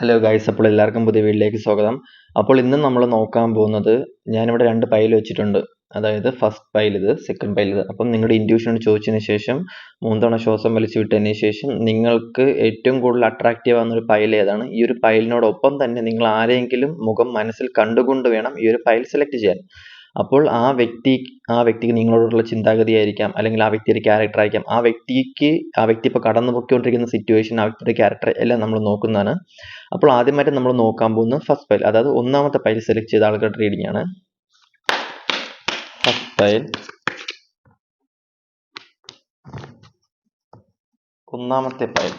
Hello guys അപ്പോൾ എല്ലാവർക്കും പുതിയ വീട്ടിലേക്ക് സ്വാഗതം. അപ്പോൾ ഇന്ന് നമ്മൾ നോക്കാൻ പോകുന്നത് ഞാനിവിടെ രണ്ട് പൈൽ വെച്ചിട്ടുണ്ട്. അതായത് ഫസ്റ്റ് പൈൽ ഇത് സെക്കൻഡ് പൈൽ ഇത്. അപ്പം നിങ്ങളുടെ ഇൻഡ്യൂഷനോട് ചോദിച്ചതിന് ശേഷം മൂന്ന് തവണ ശ്വാസം വലിച്ചു വിട്ടതിന് ശേഷം നിങ്ങൾക്ക് ഏറ്റവും കൂടുതൽ അട്രാക്റ്റീവ് ആവുന്ന ഒരു പൈൽ ഏതാണ്? ഈ ഒരു പൈലിനോടൊപ്പം തന്നെ നിങ്ങൾ ആരെങ്കിലും മുഖം മനസ്സിൽ കണ്ടുകൊണ്ട് വേണം ഈ ഒരു പൈൽ സെലക്ട് ചെയ്യാൻ. അപ്പോൾ ആ വ്യക്തി ആ വ്യക്തിക്ക് നിങ്ങളോടുള്ള ചിന്താഗതി ആയിരിക്കാം അല്ലെങ്കിൽ ആ വ്യക്തിയുടെ ക്യാരക്ടർ ആയിരിക്കാം. ആ വ്യക്തിക്ക് ആ വ്യക്തി ഇപ്പോൾ കടന്നു പൊയ്ക്കൊണ്ടിരിക്കുന്ന സിറ്റുവേഷൻ ആ വ്യക്തിയുടെ ക്യാരക്ടർ എല്ലാം നമ്മൾ നോക്കുന്നതാണ്. അപ്പോൾ ആദ്യമായിട്ട് നമ്മൾ നോക്കാൻ പോകുന്നത് ഫസ്റ്റ് ഫയൽ അതായത് ഒന്നാമത്തെ ഫയൽ സെലക്ട് ചെയ്ത ആൾക്കാരുടെ റീഡിംഗ് ആണ്. ഫസ്റ്റ് ഫയൽ ഒന്നാമത്തെ പൈൽ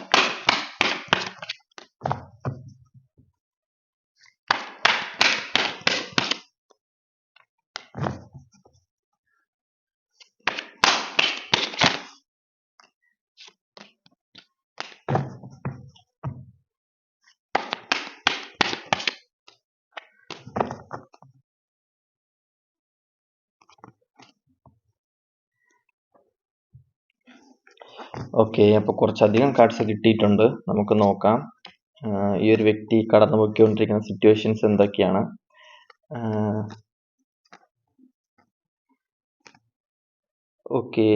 ഓക്കെ അപ്പോൾ കുറച്ചധികം കാർഡ്സ് കിട്ടിയിട്ടുണ്ട്. നമുക്ക് നോക്കാം. ഈ ഒരു വ്യക്തി കടന്നു പോയിക്കൊണ്ടിരിക്കുന്ന സിറ്റുവേഷൻസ് എന്തൊക്കെയാണ് ഓക്കെ.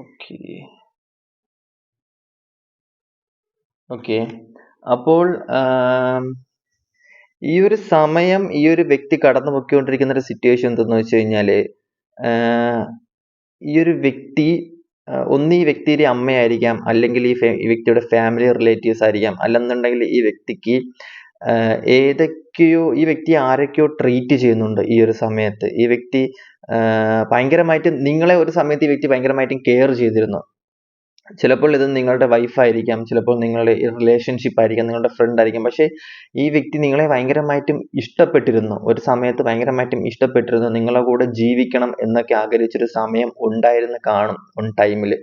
ഓക്കെ. ഓക്കെ. അപ്പോൾ ഈ ഒരു സമയം ഈ ഒരു വ്യക്തി കടന്നു പൊയ്ക്കൊണ്ടിരിക്കുന്ന ഒരു സിറ്റുവേഷൻ എന്തെന്ന് വെച്ച് കഴിഞ്ഞാൽ ആഹ് ഈ ഒരു വ്യക്തി ഒന്ന് ഈ വ്യക്തിയുടെ അമ്മയായിരിക്കാം അല്ലെങ്കിൽ ഈ വ്യക്തിയുടെ ഫാമിലി റിലേറ്റീവ്സ് ആയിരിക്കാം. അല്ലെന്നുണ്ടെങ്കിൽ ഈ വ്യക്തിക്ക് ഏതൊക്കെയോ ഈ വ്യക്തി ആരൊക്കെയോ ട്രീറ്റ് ചെയ്യുന്നുണ്ട് ഈ ഒരു സമയത്ത്. ഈ വ്യക്തി ഭയങ്കരമായിട്ട് നിങ്ങളെ ഒരു സമയത്ത് ഈ വ്യക്തി ഭയങ്കരമായിട്ടും കെയർ ചെയ്തിരുന്നു. ചിലപ്പോൾ ഇത് നിങ്ങളുടെ വൈഫായിരിക്കാം ചിലപ്പോൾ നിങ്ങളുടെ റിലേഷൻഷിപ്പ് ആയിരിക്കാം നിങ്ങളുടെ ഫ്രണ്ട് ആയിരിക്കാം. പക്ഷേ ഈ വ്യക്തി നിങ്ങളെ ഭയങ്കരമായിട്ടും ഇഷ്ടപ്പെട്ടിരുന്നു. ഒരു സമയത്ത് ഭയങ്കരമായിട്ടും ഇഷ്ടപ്പെട്ടിരുന്നു. നിങ്ങളുടെ കൂടെ ജീവിക്കണം എന്നൊക്കെ ആഗ്രഹിച്ചൊരു സമയം ഉണ്ടായിരുന്നു കാണും ഉൺ ടൈമിൽ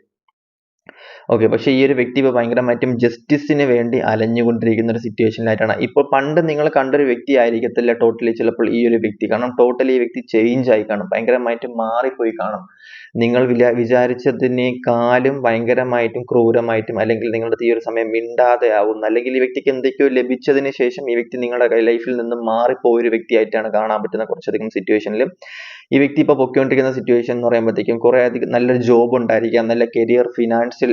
ഓക്കെ പക്ഷേ ഈ ഒരു വ്യക്തി ഇപ്പോൾ ഭയങ്കരമായിട്ടും ജസ്റ്റിസിന് വേണ്ടി അലഞ്ഞുകൊണ്ടിരിക്കുന്ന ഒരു സിറ്റുവേഷനിലായിട്ടാണ് ഇപ്പോൾ പണ്ട് നിങ്ങൾ കണ്ടൊരു വ്യക്തി ആയിരിക്കത്തില്ല ടോട്ടലി ചിലപ്പോൾ ഈ ഒരു വ്യക്തി. കാരണം ടോട്ടലി ഈ വ്യക്തി ചേഞ്ച് ആയി കാണും ഭയങ്കരമായിട്ടും മാറിപ്പോയി കാണും. നിങ്ങൾ വിചാ വിചാരിച്ചതിനേക്കാളും ഭയങ്കരമായിട്ടും ക്രൂരമായിട്ടും അല്ലെങ്കിൽ നിങ്ങളുടെ ഈ ഒരു സമയം മിണ്ടാതെ ആവുന്ന. അല്ലെങ്കിൽ ഈ വ്യക്തിക്ക് എന്തൊക്കെയോ ലഭിച്ചതിന് ശേഷം ഈ വ്യക്തി നിങ്ങളുടെ ലൈഫിൽ നിന്ന് മാറിപ്പോയ ഒരു വ്യക്തിയായിട്ടാണ് കാണാൻ പറ്റുന്ന കുറച്ചധികം സിറ്റുവേഷനിൽ ഈ വ്യക്തി ഇപ്പോൾ പൊയ്ക്കൊണ്ടിരിക്കുന്ന സിറ്റുവേഷൻ എന്ന് പറയുമ്പോഴത്തേക്കും കുറേ അധികം നല്ലൊരു ജോബ് ഉണ്ടായിരിക്കാം. നല്ല കരിയർ ഫിനാൻഷ്യൽ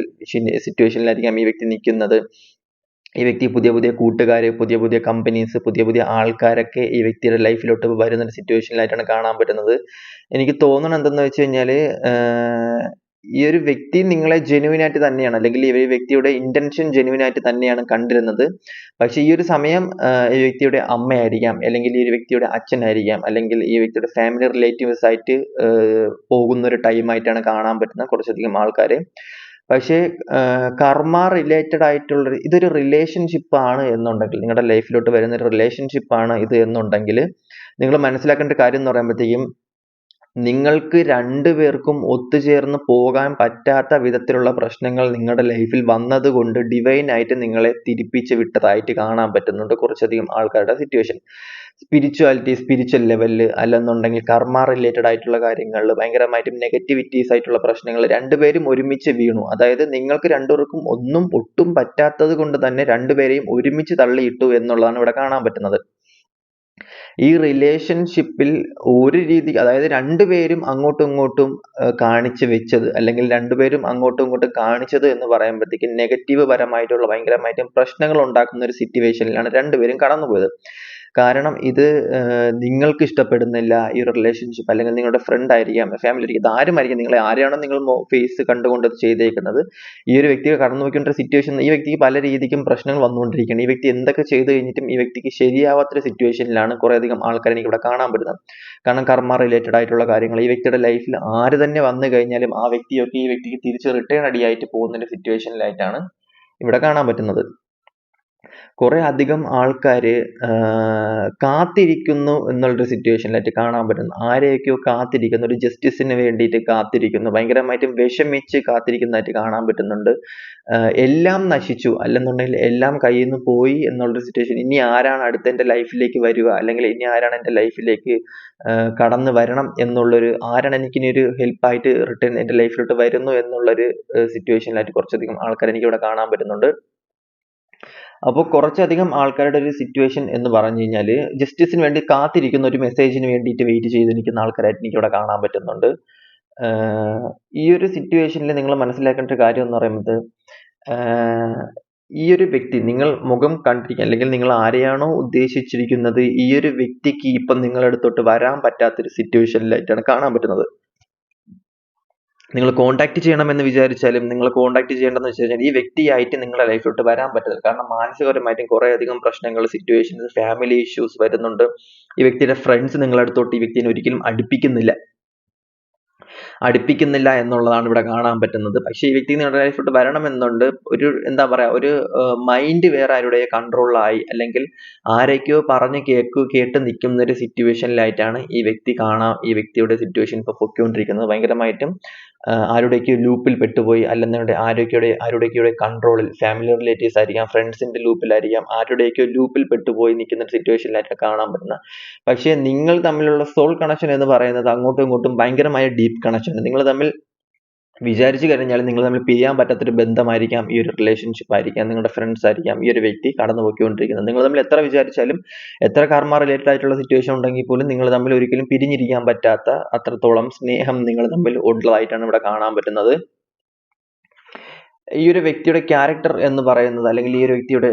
സിറ്റുവേഷനിലായിരിക്കാം ഈ വ്യക്തി നിൽക്കുന്നത്. ഈ വ്യക്തി പുതിയ പുതിയ കൂട്ടുകാർ പുതിയ പുതിയ കമ്പനീസ് പുതിയ പുതിയ ആൾക്കാരൊക്കെ ഈ വ്യക്തിയുടെ ലൈഫിലോട്ട് വരുന്ന ഒരു സിറ്റുവേഷനിലായിട്ടാണ് കാണാൻ പറ്റുന്നത്. എനിക്ക് തോന്നണത് എന്തെന്ന് വെച്ച് കഴിഞ്ഞാൽ ആഹ് ഈ ഒരു വ്യക്തി നിങ്ങളെ ജെനുവിൻ ആയിട്ട് തന്നെയാണ്. അല്ലെങ്കിൽ ഈ ഒരു വ്യക്തിയുടെ ഇന്റൻഷൻ ജെനുവിൻ ആയിട്ട് തന്നെയാണ് കണ്ടിരുന്നത്. പക്ഷെ ഈ ഒരു സമയം ഈ വ്യക്തിയുടെ അമ്മയായിരിക്കാം. അല്ലെങ്കിൽ ഈ ഒരു വ്യക്തിയുടെ അച്ഛനായിരിക്കാം. അല്ലെങ്കിൽ ഈ വ്യക്തിയുടെ ഫാമിലി റിലേറ്റീവ്സ് ആയിട്ട് പോകുന്ന ഒരു ടൈം ആയിട്ടാണ് കാണാൻ പറ്റുന്ന കുറച്ചധികം ആൾക്കാരെ. പക്ഷേ കർമ്മ റിലേറ്റഡ് ആയിട്ടുള്ള ഇതൊരു റിലേഷൻഷിപ്പ് ആണ് എന്നുണ്ടെങ്കിൽ നിങ്ങളുടെ ലൈഫിലോട്ട് വരുന്ന ഒരു റിലേഷൻഷിപ്പ് ആണ് ഇത് എന്നുണ്ടെങ്കിൽ നിങ്ങൾ മനസ്സിലാക്കേണ്ട കാര്യം എന്ന് പറയുമ്പോഴത്തേക്കും നിങ്ങൾക്ക് രണ്ടുപേർക്കും ഒത്തുചേർന്ന് പോകാൻ പറ്റാത്ത വിധത്തിലുള്ള പ്രശ്നങ്ങൾ നിങ്ങളുടെ ലൈഫിൽ വന്നതുകൊണ്ട് ഡിവൈൻ ആയിട്ട് നിങ്ങളെ തിരിപ്പിച്ച് വിട്ടതായിട്ട് കാണാൻ പറ്റുന്നുണ്ട് കുറച്ചധികം ആൾക്കാരുടെ സിറ്റുവേഷൻ സ്പിരിച്വാലിറ്റി സ്പിരിച്വൽ ലെവലിൽ അല്ലെന്നുണ്ടെങ്കിൽ കർമ്മ റിലേറ്റഡ് ആയിട്ടുള്ള കാര്യങ്ങളിൽ ഭയങ്കരമായിട്ടും നെഗറ്റിവിറ്റീസ് ആയിട്ടുള്ള പ്രശ്നങ്ങൾ രണ്ടുപേരും ഒരുമിച്ച് വീണു. അതായത് നിങ്ങൾക്ക് രണ്ടുപേർക്കും ഒന്നും ഒട്ടും പറ്റാത്തത് കൊണ്ട് തന്നെ രണ്ടുപേരെയും ഒരുമിച്ച് തള്ളിയിട്ടു എന്നുള്ളതാണ് ഇവിടെ കാണാൻ പറ്റുന്നത്. ഈ റിലേഷൻഷിപ്പിൽ ഒരു രീതി അതായത് രണ്ടുപേരും അങ്ങോട്ടും ഇങ്ങോട്ടും കാണിച്ചു വെച്ചത് അല്ലെങ്കിൽ രണ്ടുപേരും അങ്ങോട്ടും ഇങ്ങോട്ടും കാണിച്ചത് എന്ന് പറയുമ്പോഴത്തേക്കും നെഗറ്റീവ് പരമായിട്ടുള്ള ഭയങ്കരമായിട്ടും പ്രശ്നങ്ങൾ ഉണ്ടാക്കുന്ന ഒരു സിറ്റുവേഷനിലാണ് രണ്ടുപേരും കടന്നുപോയത്. കാരണം ഇത് നിങ്ങൾക്ക് ഇഷ്ടപ്പെടുന്നില്ല ഈ ഒരു റിലേഷൻഷിപ്പ് അല്ലെങ്കിൽ നിങ്ങളുടെ ഫ്രണ്ട് ആയിരിക്കാം ഫാമിലി ആയിരിക്കും ഇത് ആയിരിക്കാം. നിങ്ങളെ ആരെയാണോ നിങ്ങൾ ഫേസ് കണ്ടുകൊണ്ട് ചെയ്തേക്കുന്നത്? ഈ ഒരു വ്യക്തിയെ കടന്നു പോയിക്കൊണ്ടിരുന്ന സിറ്റുവേഷൻ ഈ വ്യക്തിക്ക് പല രീതിക്കും പ്രശ്നങ്ങൾ വന്നുകൊണ്ടിരിക്കുകയാണ്. ഈ വ്യക്തി എന്തൊക്കെ ചെയ്തു കഴിഞ്ഞിട്ടും ഈ വ്യക്തിക്ക് ശരിയാവാത്തൊരു സിറ്റുവേഷനിലാണ് കുറേ അധികം ആൾക്കാരെ എനിക്ക് ഇവിടെ കാണാൻ പറ്റുന്നത്. കാരണം കർമ്മ റിലേറ്റഡ് ആയിട്ടുള്ള കാര്യങ്ങൾ ഈ വ്യക്തിയുടെ ലൈഫിൽ ആര് തന്നെ വന്നു കഴിഞ്ഞാലും ആ വ്യക്തിയൊക്കെ ഈ വ്യക്തിക്ക് തിരിച്ച് റിട്ടേൺ അടിയായിട്ട് പോകുന്ന ഒരു സിറ്റുവേഷനിലായിട്ടാണ് ഇവിടെ കാണാൻ പറ്റുന്നത്. കുറെ അധികം ആൾക്കാർ കാത്തിരിക്കുന്നു എന്നുള്ളൊരു സിറ്റുവേഷനിലായിട്ട് ലായിട്ട് കാണാൻ പറ്റുന്നു. ആരെയൊക്കെയോ കാത്തിരിക്കുന്നു ഒരു ജസ്റ്റിസിന് വേണ്ടിയിട്ട് കാത്തിരിക്കുന്നു ഭയങ്കരമായിട്ടും വിഷമിച്ച് കാത്തിരിക്കുന്നതായിട്ട് കാണാൻ പറ്റുന്നുണ്ട്. എല്ലാം നശിച്ചു അല്ലെന്നുണ്ടെങ്കിൽ എല്ലാം കയ്യിൽ നിന്ന് പോയി എന്നുള്ളൊരു സിറ്റുവേഷൻ ഇനി ആരാണ് അടുത്ത എന്റെ ലൈഫിലേക്ക് വരിക അല്ലെങ്കിൽ ഇനി ആരാണ് എന്റെ ലൈഫിലേക്ക് കടന്നു വരണം എന്നുള്ളൊരു ആരാണ് എനിക്ക് ഇനി ഒരു ഹെൽപ്പായിട്ട് റിട്ടേൺ എന്റെ ലൈഫിലോട്ട് ലോട്ട് വരുന്നു എന്നുള്ളൊരു സിറ്റുവേഷനിലായിട്ട് കുറച്ചധികം ആൾക്കാർ എനിക്കിവിടെ കാണാൻ പറ്റുന്നുണ്ട്. അപ്പൊ കുറച്ചധികം ആൾക്കാരുടെ ഒരു സിറ്റുവേഷൻ എന്ന് പറഞ്ഞു കഴിഞ്ഞാൽ ജസ്റ്റിസിന് വേണ്ടി കാത്തിരിക്കുന്ന ഒരു മെസ്സേജിന് വേണ്ടിയിട്ട് വെയിറ്റ് ചെയ്ത് നിൽക്കുന്ന ആൾക്കാരായിട്ട് എനിക്ക് ഇവിടെ കാണാൻ പറ്റുന്നുണ്ട്. ഈ ഒരു സിറ്റുവേഷനിൽ നിങ്ങൾ മനസ്സിലാക്കേണ്ട ഒരു കാര്യം എന്ന് പറയുന്നത് ഈ ഒരു വ്യക്തി നിങ്ങൾ മുഖം കണ്ടിരിക്കുക അല്ലെങ്കിൽ നിങ്ങൾ ആരെയാണോ ഉദ്ദേശിച്ചിരിക്കുന്നത് ഈ ഒരു വ്യക്തിക്ക് ഇപ്പം നിങ്ങളെടുത്തോട്ട് വരാൻ പറ്റാത്തൊരു സിറ്റുവേഷനിലായിട്ടാണ് കാണാൻ പറ്റുന്നത്. നിങ്ങൾ ചെയ്യണം ചെയ്യണമെന്ന് വിചാരിച്ചാലും നിങ്ങൾ കോണ്ടാക്ട് ചെയ്യേണ്ടതെന്ന് വെച്ച് കഴിഞ്ഞാൽ ഈ വ്യക്തിയായിട്ട് നിങ്ങളുടെ ലൈഫിലോട്ട് വരാൻ പറ്റില്ല. കാരണം മാനസികപരമായിട്ടും കുറെയധികം പ്രശ്നങ്ങൾ സിറ്റുവേഷൻസ് ഫാമിലി ഇഷ്യൂസ് വരുന്നുണ്ട്. ഈ വ്യക്തിയുടെ ഫ്രണ്ട്സ് നിങ്ങളുടെ അടുത്തോട്ട് ഈ വ്യക്തിനെ ഒരിക്കലും അടുപ്പിക്കുന്നില്ല. അടുപ്പിക്കുന്നില്ല എന്നുള്ളതാണ് ഇവിടെ കാണാൻ പറ്റുന്നത്. പക്ഷേ ഈ വ്യക്തി നിങ്ങളുടെ ലൈഫിലോട്ട് ലോട്ട് വരണമെന്നുണ്ട് ഒരു എന്താ പറയാ ഒരു മൈൻഡ് വേറെ ആരുടെ കൺട്രോളിലായി ലായി അല്ലെങ്കിൽ ആരൊക്കെയോ പറഞ്ഞ് കേക്ക് കേട്ട് നിൽക്കുന്ന ഒരു സിറ്റുവേഷനിലായിട്ടാണ് ഈ വ്യക്തി കാണാം ഈ വ്യക്തിയുടെ സിറ്റുവേഷൻ ഇപ്പൊ പൊയ്ക്കൊണ്ടിരിക്കുന്നത്. ഭയങ്കരമായിട്ടും ആരുടെയൊക്കെയോ ലൂപ്പിൽ പെട്ടുപോയി അല്ലെന്നുണ്ടെങ്കിൽ ആരൊക്കെയുടെ ആരുടെയൊക്കെയോ കൺട്രോളിൽ ഫാമിലി റിലേറ്റീവ്സ് ആയിരിക്കാം ഫ്രണ്ട്സിന്റെ ലൂപ്പിലായിരിക്കാം ആരുടെയൊക്കെയോ ലൂപ്പിൽ പെട്ടുപോയി നിൽക്കുന്ന സിറ്റുവേഷനിലായിട്ട് കാണാൻ പറ്റുന്ന പക്ഷേ നിങ്ങൾ തമ്മിലുള്ള സോൾ കണക്ഷൻ എന്ന് പറയുന്നത് അങ്ങോട്ടും ഇങ്ങോട്ടും ഭയങ്കരമായ ഡീപ്പ് കണക്ഷൻ. നിങ്ങൾ തമ്മിൽ വിചാരിച്ചു കഴിഞ്ഞാൽ നിങ്ങൾ തമ്മിൽ പിരിയാൻ പറ്റാത്തൊരു ബന്ധമായിരിക്കാം ഈ ഒരു റിലേഷൻഷിപ്പ് ആയിരിക്കാം നിങ്ങളുടെ ഫ്രണ്ട്സ് ആയിരിക്കാം ഈ ഒരു വ്യക്തി കടന്നു പോയിക്കൊണ്ടിരിക്കുന്നത്. നിങ്ങൾ തമ്മിൽ എത്ര വിചാരിച്ചാലും എത്ര കർമ്മ റിലേറ്റഡ് ആയിട്ടുള്ള സിറ്റുവേഷൻ ഉണ്ടെങ്കിൽ പോലും നിങ്ങൾ തമ്മിൽ ഒരിക്കലും പിരിഞ്ഞിരിക്കാൻ പറ്റാത്ത അത്രത്തോളം സ്നേഹം നിങ്ങൾ തമ്മിൽ ഉള്ളതായിട്ടാണ് ഇവിടെ കാണാൻ പറ്റുന്നത്. ഈ ഒരു വ്യക്തിയുടെ ക്യാരക്ടർ എന്ന് പറയുന്നത് അല്ലെങ്കിൽ ഈ ഒരു വ്യക്തിയുടെ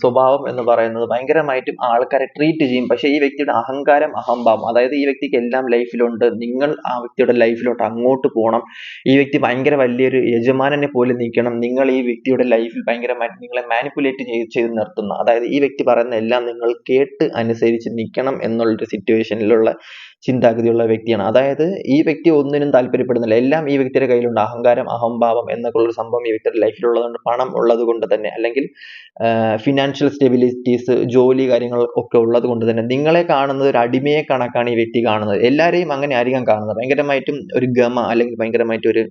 സ്വഭാവം എന്ന് പറയുന്നത് ഭയങ്കരമായിട്ടും ആൾക്കാരെ ട്രീറ്റ് ചെയ്യും. പക്ഷേ ഈ വ്യക്തിയുടെ അഹങ്കാരം അഹംഭാവം അതായത് ഈ വ്യക്തിക്ക് എല്ലാം ലൈഫിലുണ്ട് നിങ്ങൾ ആ വ്യക്തിയുടെ ലൈഫിലോട്ട് അങ്ങോട്ട് പോകണം ഈ വ്യക്തി ഭയങ്കര വലിയൊരു യജമാനനെ പോലെ നിൽക്കണം. നിങ്ങൾ ഈ വ്യക്തിയുടെ ലൈഫിൽ ഭയങ്കരമായിട്ട് നിങ്ങളെ മാനിപ്പുലേറ്റ് ചെയ്ത് ചെയ്ത് നിർത്തുന്ന അതായത് ഈ വ്യക്തി പറയുന്ന എല്ലാം നിങ്ങൾ കേട്ട് അനുസരിച്ച് നിൽക്കണം എന്നുള്ളൊരു സിറ്റുവേഷനിലുള്ള ലുള്ള ചിന്താഗതിയുള്ള വ്യക്തിയാണ്. അതായത് ഈ വ്യക്തി ഒന്നിനും താല്പര്യപ്പെടുന്നില്ല. എല്ലാം ഈ വ്യക്തിയുടെ കയ്യിലുണ്ട്. അഹങ്കാരം അഹംഭാവം എന്നൊക്കെ ഉള്ള സംഭവം ഈ വ്യക്തിയുടെ ലൈഫിലുള്ളതുകൊണ്ട് പണം പണം ഉള്ളതുകൊണ്ട് തന്നെ അല്ലെങ്കിൽ ഫിനാൻഷ്യൽ സ്റ്റെബിലിറ്റീസ് ജോലി കാര്യങ്ങൾ ഒക്കെ ഉള്ളത് കൊണ്ട് തന്നെ നിങ്ങളെ കാണുന്നത് ഒരു അടിമയെ കണക്കാണ് ഈ വ്യക്തി കാണുന്നത്. എല്ലാവരെയും അങ്ങനെ ആയിരിക്കാം കാണുന്നത്. ഭയങ്കരമായിട്ടും ഒരു ഗമ അല്ലെങ്കിൽ ഭയങ്കരമായിട്ട് ഒരു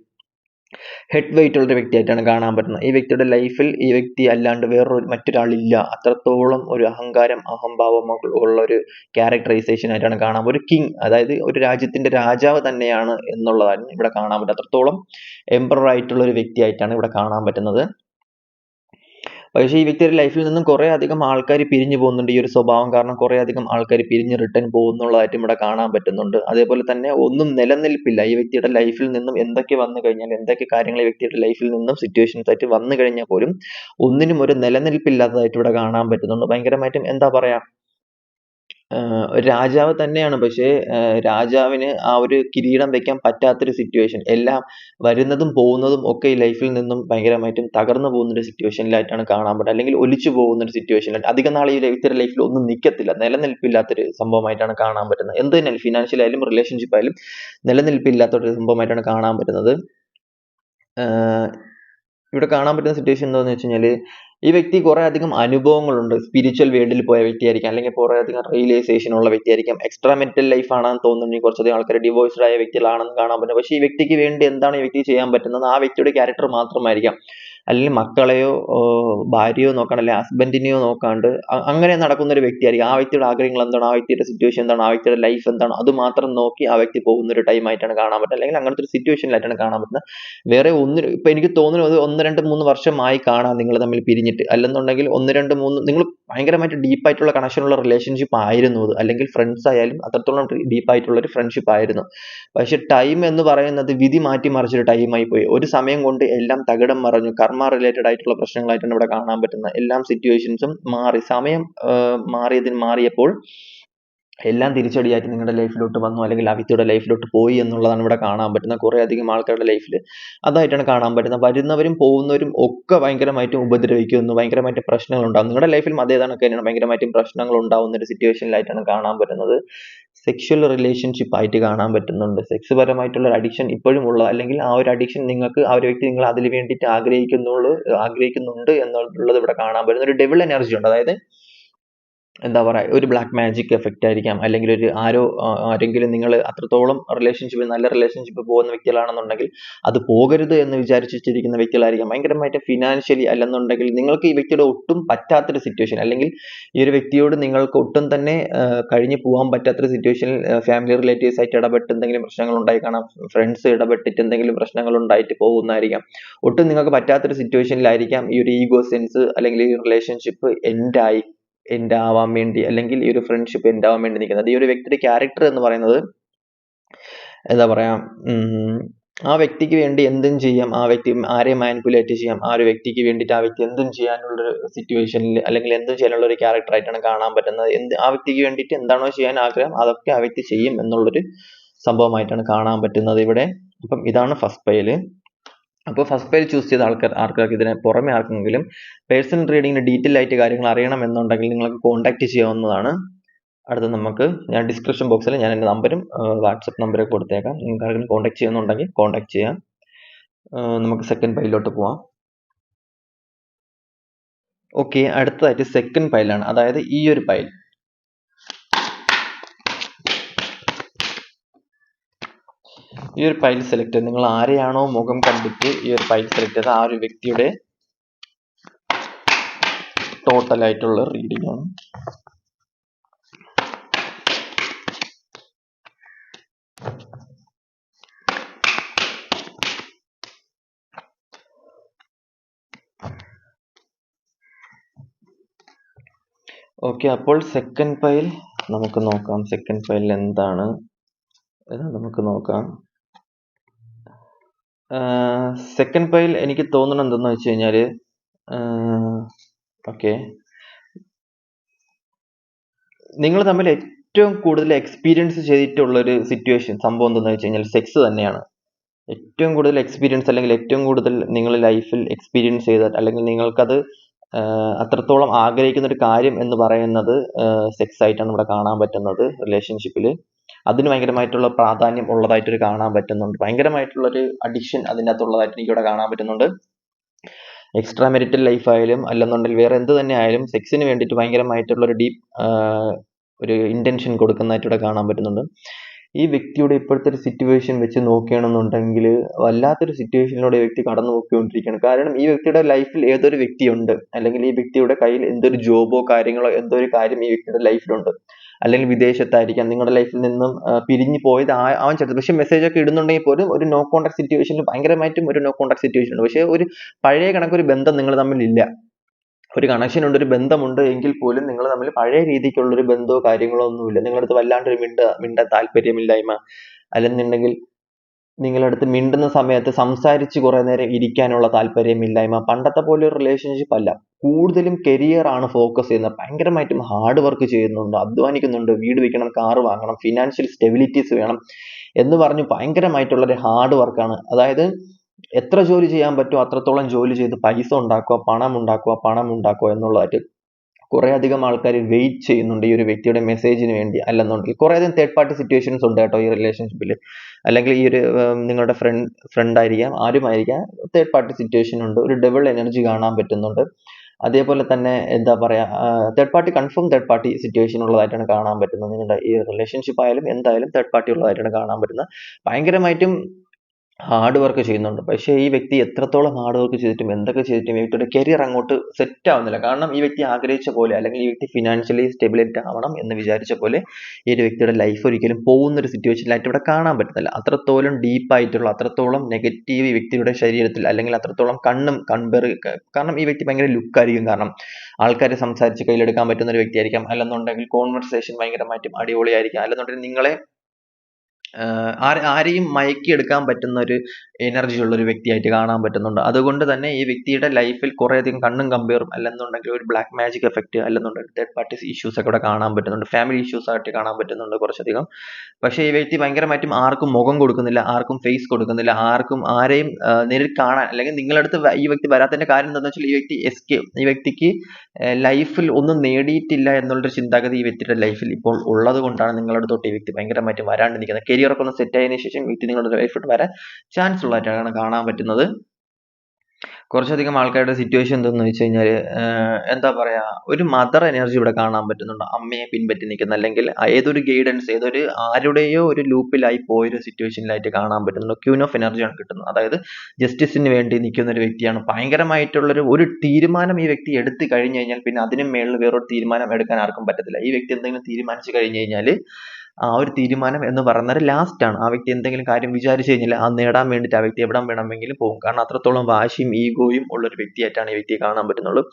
head വെയിറ്റ് ഉള്ള ഒരു വ്യക്തിയായിട്ടാണ് കാണാൻ പറ്റുന്നത്. ഈ വ്യക്തിയുടെ ലൈഫിൽ ഈ വ്യക്തി അല്ലാണ്ട് വേറൊരു മറ്റൊരാളില്ല. അത്രത്തോളം ഒരു അഹങ്കാരം അഹംഭാവം ഉള്ള ഒരു ക്യാരക്ടറൈസേഷൻ ആയിട്ടാണ് കാണാൻ ഒരു കിങ് അതായത് ഒരു രാജ്യത്തിന്റെ രാജാവ് തന്നെയാണ് എന്നുള്ളതാണ് ഇവിടെ കാണാൻ പറ്റുന്നത്. അത്രത്തോളം എംപറർ ആയിട്ടുള്ള ഒരു വ്യക്തിയായിട്ടാണ് ഇവിടെ കാണാൻ പറ്റുന്നത്. പക്ഷേ ഈ വ്യക്തിയുടെ ലൈഫിൽ നിന്നും കുറേ അധികം ആൾക്കാർ പിരിഞ്ഞു പോകുന്നുണ്ട്. ഈ ഒരു സ്വഭാവം കാരണം കുറേ അധികം ആൾക്കാർ പിരിഞ്ഞ് റിട്ടേൺ പോകുന്നുള്ളതായിട്ടും ഇവിടെ കാണാൻ പറ്റുന്നുണ്ട്. അതേപോലെ തന്നെ ഒന്നും നിലനിൽപ്പില്ല. ഈ വ്യക്തിയുടെ ലൈഫിൽ നിന്നും എന്തൊക്കെ വന്നു കഴിഞ്ഞാൽ എന്തൊക്കെ കാര്യങ്ങൾ ഈ വ്യക്തിയുടെ ലൈഫിൽ നിന്നും സിറ്റുവേഷൻസ് ആയിട്ട് വന്നു കഴിഞ്ഞാൽ പോലും ഒന്നിനും ഒരു നിലനിൽപ്പില്ലാത്തതായിട്ട് ഇവിടെ കാണാൻ പറ്റുന്നുണ്ട്. ഭയങ്കരമായിട്ടും എന്താ പറയാ ഒരു രാജാവ് തന്നെയാണ്. പക്ഷേ രാജാവിന് ആ ഒരു കിരീടം വെക്കാൻ പറ്റാത്തൊരു സിറ്റുവേഷൻ എല്ലാം വരുന്നതും പോകുന്നതും ഒക്കെ ഈ ലൈഫിൽ നിന്നും ഭയങ്കരമായിട്ടും തകർന്നു പോകുന്നൊരു സിറ്റുവേഷനിലായിട്ടാണ് കാണാൻ പറ്റുന്നത്. അല്ലെങ്കിൽ ഒലിച്ചു പോകുന്നൊരു സിറ്റുവേഷനിലായിട്ട് അധികം നാൾ ഈ ലൈഫിൽ ലൈഫിൽ ഒന്നും നിൽക്കത്തില്ല നിലനിൽപ്പില്ലാത്തൊരു സംഭവമായിട്ടാണ് കാണാൻ പറ്റുന്നത്. എന്ത് തന്നെ ഫിനാൻഷ്യലായാലും ആയാലും നിലനിൽപ്പില്ലാത്തൊരു സംഭവമായിട്ടാണ് കാണാൻ പറ്റുന്നത്. ഇവിടെ കാണാൻ പറ്റുന്ന സിറ്റുവേഷൻ എന്താണെന്ന് വെച്ച് കഴിഞ്ഞാൽ ഈ വ്യക്തി കുറെ അധികം അനുഭവങ്ങളുണ്ട്. സ്പിരിച്വൽ വേൾഡിൽ പോയ വ്യക്തിയായിരിക്കാം. അല്ലെങ്കിൽ കുറെ അധികം റിയലൈസേഷൻ ഉള്ള വ്യക്തിയായിരിക്കാം. എക്സ്ട്രാ മെന്റൽ ലൈഫ് ആണെന്ന് തോന്നുന്നുണ്ടെങ്കിൽ കുറച്ചധികം ആൾക്കാർ ഡിവോഴ്സ്ഡ് ആയ വ്യക്തികളാണെന്ന് കാണാൻ പറ്റും. പക്ഷേ ഈ വ്യക്തിക്ക് വേണ്ടി എന്താണ് ഈ വ്യക്തി ചെയ്യാൻ പറ്റുന്നത് ആ വ്യക്തിയുടെ ക്യാരക്ടർ മാത്രമായിരിക്കാം. അല്ലെങ്കിൽ മക്കളെയോ ഭാര്യയോ നോക്കാണ്ട് അല്ലെങ്കിൽ ഹസ്ബൻഡിനെയോ നോക്കാണ്ട് അങ്ങനെ നടക്കുന്ന ഒരു വ്യക്തിയായിരിക്കും. ആ വ്യക്തിയുടെ ആഗ്രഹങ്ങൾ എന്താണ് ആ വ്യക്തിയുടെ സിറ്റുവേഷൻ എന്താണ് ആ വ്യക്തിയുടെ ലൈഫ് എന്താണ് അത് മാത്രം നോക്കി ആ വ്യക്തി പോകുന്ന ഒരു ടൈം ആയിട്ടാണ് കാണാൻ പറ്റുന്നത്. അല്ലെങ്കിൽ അങ്ങനത്തെ ഒരു സിറ്റുവേഷനിലായിട്ടാണ് ലായിട്ടാണ് കാണാൻ പറ്റുന്നത്. വേറെ ഒന്ന് ഇപ്പൊ എനിക്ക് തോന്നുന്നത് ഒന്ന് രണ്ട് മൂന്ന് വർഷമായി കാണാം നിങ്ങൾ തമ്മിൽ പിരിഞ്ഞിട്ട്. അല്ലെന്നുണ്ടെങ്കിൽ ഒന്ന് രണ്ട് മൂന്ന് നിങ്ങൾ ഭയങ്കരമായിട്ട് ഡീപ്പായിട്ടുള്ള കണക്ഷനുള്ള റിലേഷൻഷിപ്പ് ആയിരുന്നു അത്. അല്ലെങ്കിൽ ഫ്രണ്ട്സ് ആയാലും അത്രത്തോളം ഡീപ്പായിട്ടുള്ള ഒരു ഫ്രണ്ട്ഷിപ്പ് ആയിരുന്നു. പക്ഷേ ടൈം എന്ന് പറയുന്നത് വിധി മാറ്റി മറിച്ചൊരു ടൈമായി പോയി. ഒരു സമയം കൊണ്ട് എല്ലാം തകിടം മറിഞ്ഞു. Karma റിലേറ്റഡ് ആയിട്ടുള്ള പ്രശ്നങ്ങളായിട്ടാണ് ഇവിടെ കാണാൻ പറ്റുന്നത്. എല്ലാം സിറ്റുവേഷൻസും മാറി. സമയം മാറിയതിന് മാറിയപ്പോൾ എല്ലാം തിരിച്ചടിയായിട്ട് നിങ്ങളുടെ ലൈഫിലോട്ട് വന്നു അല്ലെങ്കിൽ ആ ലൈഫിലോട്ട് പോയി എന്നുള്ളതാണ് ഇവിടെ കാണാൻ പറ്റുന്നത്. കുറേ അധികം ആൾക്കാരുടെ ലൈഫിൽ അതായിട്ടാണ് കാണാൻ പറ്റുന്നത്. വരുന്നവരും പോകുന്നവരും ഒക്കെ ഭയങ്കരമായിട്ടും ഉപദ്രവിക്കുന്നു. ഭയങ്കരമായിട്ട് പ്രശ്നങ്ങൾ ഉണ്ടാകും നിങ്ങളുടെ ലൈഫിലും അതേതാണ് അതേ കണക്ക് തന്നെയാണ് ഭയങ്കരമായിട്ടും പ്രശ്നങ്ങൾ ഉണ്ടാകുന്ന ഒരു സിറ്റുവേഷനിലായിട്ടാണ് കാണാൻ പറ്റുന്നത്. സെക്ഷൽ റിലേഷൻഷിപ്പ് ആയിട്ട് കാണാൻ പറ്റുന്നുണ്ട്. സെക്സ് പരമായിട്ടുള്ള ഒരു അഡിക്ഷൻ ഇപ്പോഴും ഉള്ള അല്ലെങ്കിൽ ആ ഒരു അഡിക്ഷൻ നിങ്ങൾക്ക് ആ ഒരു വ്യക്തി നിങ്ങൾ അതിന് വേണ്ടിയിട്ട് ആഗ്രഹിക്കുന്നുള്ളൂ ആഗ്രഹിക്കുന്നുണ്ട് എന്നുള്ളത് ഇവിടെ കാണാൻ പറ്റുന്ന ഒരു ഡെവിൾ എനർജി ഉണ്ട്. അതായത് എന്താ പറയുക ഒരു ബ്ലാക്ക് മാജിക് എഫക്റ്റ് ആയിരിക്കാം. അല്ലെങ്കിൽ ഒരു ആരോ ആരെങ്കിലും നിങ്ങൾ അത്രത്തോളം റിലേഷൻഷിപ്പ് നല്ല റിലേഷൻഷിപ്പ് പോകുന്ന വ്യക്തികളാണെന്നുണ്ടെങ്കിൽ അത് പോകരുത് എന്ന് വിചാരിച്ചിരിക്കുന്ന വ്യക്തികളായിരിക്കാം. ഭയങ്കരമായിട്ട് ഫിനാൻഷ്യലി അല്ലെന്നുണ്ടെങ്കിൽ നിങ്ങൾക്ക് ഈ വ്യക്തിയുടെ ഒട്ടും പറ്റാത്തൊരു സിറ്റുവേഷൻ അല്ലെങ്കിൽ ഈ ഒരു വ്യക്തിയോട് നിങ്ങൾക്ക് ഒട്ടും തന്നെ കഴിഞ്ഞ് പോകാൻ പറ്റാത്തൊരു സിറ്റുവേഷനിൽ ഫാമിലി റിലേറ്റീവ്സ് ആയിട്ട് ഇടപെട്ട് എന്തെങ്കിലും പ്രശ്നങ്ങൾ ഉണ്ടായി കാണാം. ഫ്രണ്ട്സ് ഇടപെട്ടിട്ട് എന്തെങ്കിലും പ്രശ്നങ്ങൾ ഉണ്ടായിട്ട് പോകുന്നതായിരിക്കാം. ഒട്ടും നിങ്ങൾക്ക് പറ്റാത്തൊരു സിറ്റുവേഷനിലായിരിക്കാം ഈ ഒരു ഈഗോ സെൻസ് അല്ലെങ്കിൽ ഈ റിലേഷൻഷിപ്പ് എൻഡ് എൻഡ് ആവാൻ വേണ്ടി അല്ലെങ്കിൽ ഈ ഒരു ഫ്രണ്ട്ഷിപ്പ് എൻഡ് ആവാൻ വേണ്ടി നിൽക്കുന്നത്. ഈ ഒരു വ്യക്തിയുടെ ക്യാരക്ടർ എന്ന് പറയുന്നത് എന്താ പറയാ ആ വ്യക്തിക്ക് വേണ്ടി എന്തും ചെയ്യാം. ആ വ്യക്തി ആരെ മാനിപ്പുലേറ്റ് ചെയ്യാം. ആ ഒരു വ്യക്തിക്ക് വേണ്ടിയിട്ട് ആ വ്യക്തി എന്തും ചെയ്യാനുള്ള ഒരു സിറ്റുവേഷനിൽ അല്ലെങ്കിൽ എന്തും ചെയ്യാനുള്ള ഒരു ക്യാരക്ടർ ആയിട്ടാണ് കാണാൻ പറ്റുന്നത്. എന്ത് ആ വ്യക്തിക്ക് വേണ്ടിയിട്ട് എന്താണോ ചെയ്യാൻ ആഗ്രഹം അതൊക്കെ ആ വ്യക്തി ചെയ്യും എന്നുള്ളൊരു സംഭവമായിട്ടാണ് കാണാൻ പറ്റുന്നത് ഇവിടെ. അപ്പം ഇതാണ് ഫസ്റ്റ് പൈൽ അപ്പോൾ ഫസ്റ്റ് പേജ് ചൂസ് ചെയ്ത ആൾക്കാർ ആൾക്കാർക്ക് ഇതിന് പുറമെ ആർക്കെങ്കിലും പേഴ്സണൽ റീഡിങ്ങിന് ഡീറ്റെയിൽ ആയിട്ട് കാര്യങ്ങൾ അറിയണം എന്നുണ്ടെങ്കിൽ നിങ്ങൾക്ക് കോൺടാക്ട് ചെയ്യാവുന്നതാണ്. അടുത്ത നമുക്ക് ഞാൻ ഡിസ്ക്രിപ്ഷൻ ബോക്സിൽ ഞാൻ എന്റെ നമ്പരും വാട്സപ്പ് നമ്പറൊക്കെ കൊടുത്തേക്കാം. നിങ്ങൾക്ക് ആരെങ്കിലും കോൺടാക്ട് ചെയ്യുന്നുണ്ടെങ്കിൽ കോൺടാക്ട് ചെയ്യാം. നമുക്ക് സെക്കൻഡ് പൈലിലോട്ട് പോവാം. ഓക്കെ അടുത്തതായിട്ട് സെക്കൻഡ് പൈലാണ് അതായത് ഈ ഒരു പൈൽ ഈ ഒരു ഫയൽ സെലക്ട് നിങ്ങൾ ആരെയാണോ മുഖം കണ്ടിട്ട് ഈ ഒരു ഫയൽ സെലക്ട് ചെയ്ത് ആ ഒരു വ്യക്തിയുടെ ടോട്ടൽ ആയിട്ടുള്ള റീഡിംഗ് ആണ്. ഓക്കെ അപ്പോൾ സെക്കൻഡ് ഫയൽ നമുക്ക് നോക്കാം. സെക്കൻഡ് ഫയലിൽ എന്താണ്? നമുക്ക് നോക്കാം. സെക്കൻഡ് ഫൈൽ എനിക്ക് തോന്നുന്നത് എന്തെന്ന് വെച്ച് കഴിഞ്ഞാൽ ഓക്കെ നിങ്ങൾ തമ്മിൽ ഏറ്റവും കൂടുതൽ എക്സ്പീരിയൻസ് ചെയ്തിട്ടുള്ളൊരു സിറ്റുവേഷൻ സംഭവം എന്തെന്ന് വെച്ച് കഴിഞ്ഞാൽ സെക്സ് തന്നെയാണ്. ഏറ്റവും കൂടുതൽ എക്സ്പീരിയൻസ് അല്ലെങ്കിൽ ഏറ്റവും കൂടുതൽ നിങ്ങൾ ലൈഫിൽ എക്സ്പീരിയൻസ് ചെയ്ത അല്ലെങ്കിൽ നിങ്ങൾക്കത് അത്രത്തോളം ആഗ്രഹിക്കുന്ന ഒരു കാര്യം എന്ന് പറയുന്നത് സെക്സ് ആയിട്ടാണ് ഇവിടെ കാണാൻ പറ്റുന്നത് റിലേഷൻഷിപ്പിൽ അതിന് ഭയങ്കരമായിട്ടുള്ള പ്രാധാന്യം ഉള്ളതായിട്ടൊരു കാണാൻ പറ്റുന്നുണ്ട്. ഭയങ്കരമായിട്ടുള്ളൊരു അഡിക്ഷൻ അതിനകത്തുള്ളതായിട്ട് എനിക്കിവിടെ കാണാൻ പറ്റുന്നുണ്ട്. എക്സ്ട്രാ മെരിറ്റൽ ലൈഫായാലും അല്ലെന്നുണ്ടെങ്കിൽ വേറെ എന്ത് തന്നെ ആയാലും സെക്സിന് വേണ്ടിയിട്ട് ഭയങ്കരമായിട്ടുള്ളൊരു ഡീപ്പ് ഒരു ഇന്റൻഷൻ കൊടുക്കുന്നതായിട്ട് ഇവിടെ കാണാൻ പറ്റുന്നുണ്ട്. ഈ വ്യക്തിയുടെ ഇപ്പോഴത്തെ ഒരു സിറ്റുവേഷൻ വെച്ച് നോക്കുകയാണെന്നുണ്ടെങ്കിൽ വല്ലാത്തൊരു സിറ്റുവേഷനിലൂടെ വ്യക്തി കടന്നു പോയിക്കൊണ്ടിരിക്കുകയാണ് കാരണം ഈ വ്യക്തിയുടെ ലൈഫിൽ ഏതൊരു വ്യക്തിയുണ്ട്? അല്ലെങ്കിൽ ഈ വ്യക്തിയുടെ കയ്യിൽ എന്തൊരു ജോബോ കാര്യങ്ങളോ എന്തോ ഒരു കാര്യം ഈ വ്യക്തിയുടെ ലൈഫിലുണ്ട് അല്ലെങ്കിൽ വിദേശത്തായിരിക്കാം നിങ്ങളുടെ ലൈഫിൽ നിന്നും പിരിഞ്ഞു പോയത് ആ അവൻ ചെറുത് പക്ഷെ മെസ്സേജ് ഒക്കെ ഇടുന്നുണ്ടെങ്കിൽ പോലും ഒരു നോ കോൺടാക്ട് സിറ്റുവേഷനിൽ ഭയങ്കരമായിട്ടും ഒരു നോ കോൺടാക്ട് സിറ്റുവേഷൻ ഉണ്ട്. പക്ഷേ ഒരു പഴയ കണക്കൊരു ബന്ധം നിങ്ങൾ തമ്മിലില്ല. ഒരു കണക്ഷൻ ഉണ്ട് ഒരു ബന്ധമുണ്ട് എങ്കിൽ പോലും നിങ്ങൾ തമ്മിൽ പഴയ രീതിക്കുള്ള ഒരു ബന്ധമോ കാര്യങ്ങളോ ഒന്നുമില്ല. നിങ്ങളുടെ അടുത്ത് വല്ലാണ്ട് ഒരു മിണ്ട മിണ്ടാൻ താല്പര്യമില്ലായ്മ അല്ലെന്നുണ്ടെങ്കിൽ നിങ്ങളുടെ അടുത്ത് മിണ്ടുന്ന സമയത്ത് സംസാരിച്ച് കുറെ നേരം ഇരിക്കാനുള്ള താല്പര്യമില്ലായ്മ പണ്ടത്തെ പോലെ ഒരു റിലേഷൻഷിപ്പ് അല്ല. കൂടുതലും കരിയർ ആണ് ഫോക്കസ് ചെയ്യുന്നത്. ഭയങ്കരമായിട്ടും ഹാർഡ് വർക്ക് ചെയ്യുന്നുണ്ട്. അധ്വാനിക്കുന്നുണ്ട്. വീട് വെക്കണം കാർ വാങ്ങണം ഫിനാൻഷ്യൽ സ്റ്റെബിലിറ്റീസ് വേണം എന്ന് പറഞ്ഞ് ഭയങ്കരമായിട്ടുള്ള ഒരു ഹാർഡ് വർക്കാണ് അതായത് എത്ര ജോലി ചെയ്യാൻ പറ്റുമോ അത്രത്തോളം ജോലി ചെയ്ത് പൈസ ഉണ്ടാക്കുക പണം ഉണ്ടാക്കുക പണം ഉണ്ടാക്കുക എന്നുള്ളതായിട്ട് കുറെ അധികം ആൾക്കാർ വെയിറ്റ് ചെയ്യുന്നുണ്ട് ഈ ഒരു വ്യക്തിയുടെ മെസ്സേജിന് വേണ്ടി അല്ലെന്നുണ്ടെങ്കിൽ. കുറേ അധികം തേർഡ് പാർട്ടി സിറ്റുവേഷൻസ് ഉണ്ട് കേട്ടോ ഈ റിലേഷൻഷിപ്പിൽ അല്ലെങ്കിൽ ഈ ഒരു നിങ്ങളുടെ ഫ്രണ്ട് ഫ്രണ്ട് ആയിരിക്കാം ആരുമായിരിക്കാം തേർഡ് പാർട്ടി സിറ്റുവേഷൻ ഉണ്ട്. ഒരു ഡബിൾ എനർജി കാണാൻ പറ്റുന്നുണ്ട്. അതേപോലെ തന്നെ എന്താ പറയുക third party confirm third party situation ഉള്ളതായിട്ടാണ് കാണാൻ പറ്റുന്നത്. നിങ്ങളുടെ ഈ റിലേഷൻഷിപ്പ് ആയാലും എന്തായാലും തേർഡ് പാർട്ടി ഉള്ളതായിട്ടാണ് കാണാൻ പറ്റുന്നത്. ഭയങ്കരമായിട്ടും ഹാർഡ് വർക്ക് ചെയ്യുന്നുണ്ട്. പക്ഷേ ഈ വ്യക്തി എത്രത്തോളം ഹാർഡ് വർക്ക് ചെയ്തിട്ടും എന്തൊക്കെ ചെയ്തിട്ടും ഈ വ്യക്തിയുടെ കരിയർ അങ്ങോട്ട് സെറ്റ് ആവുന്നില്ല. കാരണം ഈ വ്യക്തി ആഗ്രഹിച്ച പോലെ അല്ലെങ്കിൽ ഈ വ്യക്തി ഫിനാൻഷ്യലി സ്റ്റെബിലിറ്റി ആവണം എന്ന് വിചാരിച്ച പോലെ ഈ ഒരു വ്യക്തിയുടെ ലൈഫ് ഒരിക്കലും പോകുന്ന ഒരു സിറ്റുവേഷനിലായിട്ട് ഇവിടെ കാണാൻ പറ്റുന്നില്ല അത്രത്തോളം ഡീപ്പായിട്ടുള്ള അത്രത്തോളം നെഗറ്റീവ് ഈ വ്യക്തിയുടെ ശരീരത്തിൽ അല്ലെങ്കിൽ അത്രത്തോളം കണ്ണും കൺപെറി കാരണം ഈ വ്യക്തി ഭയങ്കര ലുക്കായിരിക്കും കാരണം ആൾക്കാരെ സംസാരിച്ച് കയ്യിലെടുക്കാൻ പറ്റുന്ന ഒരു വ്യക്തിയായിരിക്കാം. അല്ലെന്നുണ്ടെങ്കിൽ കോൺവെർസേഷൻ ഭയങ്കരമായിട്ടും അടിപൊളിയായിരിക്കാം. അല്ലെന്നുണ്ടെങ്കിൽ നിങ്ങളെ ആരെയും മയക്കിയെടുക്കാൻ പറ്റുന്ന ഒരു എനർജി ഉള്ള ഒരു വ്യക്തിയായിട്ട് കാണാൻ പറ്റുന്നുണ്ട്. അതുകൊണ്ട് തന്നെ ഈ വ്യക്തിയുടെ ലൈഫിൽ കുറേയധികം കണ്ണും കമ്പയറും അല്ലെന്നുണ്ടെങ്കിൽ ഒരു ബ്ലാക്ക് മാജിക് എഫക്റ്റ് അല്ലെന്നുണ്ടെങ്കിൽ തേർഡ് പാർട്ടീസ് ഇഷ്യൂസ് ഒക്കെ ഇവിടെ കാണാൻ പറ്റുന്നുണ്ട്. ഫാമിലി ഇഷ്യൂസ് ആയിട്ട് കാണാൻ പറ്റുന്നുണ്ട് കുറച്ചധികം. പക്ഷേ ഈ വ്യക്തി ഭയങ്കരമായിട്ടും ആർക്കും മുഖം കൊടുക്കുന്നില്ല ആർക്കും ഫേസ് കൊടുക്കുന്നില്ല ആർക്കും ആരെയും നേരിൽ കാണാൻ അല്ലെങ്കിൽ നിങ്ങളുടെ അടുത്ത് ഈ വ്യക്തി വരാത്തതിന്റെ കാര്യം എന്താണെന്ന് വെച്ചാൽ ഈ വ്യക്തി എസ്കേ ഈ വ്യക്തിക്ക് ലൈഫിൽ ഒന്നും നേടിയിട്ടില്ല എന്നുള്ളൊരു ചിന്താഗതി ഈ വ്യക്തിയുടെ ലൈഫിൽ ഇപ്പോൾ ഉള്ളത് കൊണ്ടാണ് നിങ്ങളുടെ അടുത്തോട്ട് ഈ വ്യക്തി ഭയങ്കരമായിട്ട് വരാണ്ടിരിക്കുന്നത്. കരിയർ ഒക്കെ ഒന്ന് സെറ്റ് ആയതിനു ശേഷം വ്യക്തി നിങ്ങളുടെ ലൈഫിൽ വരാൻ ചാൻസ് ഉള്ളതായിട്ടാണ് കാണാൻ പറ്റുന്നത്. കുറച്ചധികം ആൾക്കാരുടെ സിറ്റുവേഷൻ എന്തെന്ന് വെച്ച് കഴിഞ്ഞാൽ എന്താ പറയാ ഒരു മദർ എനർജി ഇവിടെ കാണാൻ പറ്റുന്നുണ്ട്. അമ്മയെ പിൻപറ്റി നിൽക്കുന്ന അല്ലെങ്കിൽ ഏതൊരു ഗൈഡൻസ് ഏതൊരു ആരുടെയോ ഒരു ലൂപ്പിലായി പോയൊരു സിറ്റുവേഷനിലായിട്ട് കാണാൻ പറ്റുന്നുണ്ട്. ക്യൂൻ ഓഫ് എനർജിയാണ് കിട്ടുന്നത്. അതായത് ജസ്റ്റിസിന് വേണ്ടി നിൽക്കുന്ന ഒരു വ്യക്തിയാണ്. ഭയങ്കരമായിട്ടുള്ളൊരു ഒരു തീരുമാനം ഈ വ്യക്തി എടുത്തു കഴിഞ്ഞു കഴിഞ്ഞാൽ പിന്നെ അതിനും മേളിൽ വേറൊരു തീരുമാനം എടുക്കാൻ ആർക്കും പറ്റത്തില്ല. ഈ വ്യക്തി എന്തെങ്കിലും തീരുമാനിച്ചു കഴിഞ്ഞു കഴിഞ്ഞാൽ ആ ഒരു തീരുമാനം എന്ന് പറയുന്നത് ആണ്. ആ വ്യക്തി എന്തെങ്കിലും കാര്യം വിചാരിച്ചു കഴിഞ്ഞാൽ അത് നേടാൻ വേണ്ടിയിട്ട് ആ വ്യക്തി എവിടെ വേണമെങ്കിലും പോകും. കാരണം അത്രത്തോളം വാശിയും ഈഗോയും ഉള്ള ഒരു വ്യക്തിയായിട്ടാണ് ഈ വ്യക്തിയെ കാണാൻ പറ്റുന്നുള്ളൂ.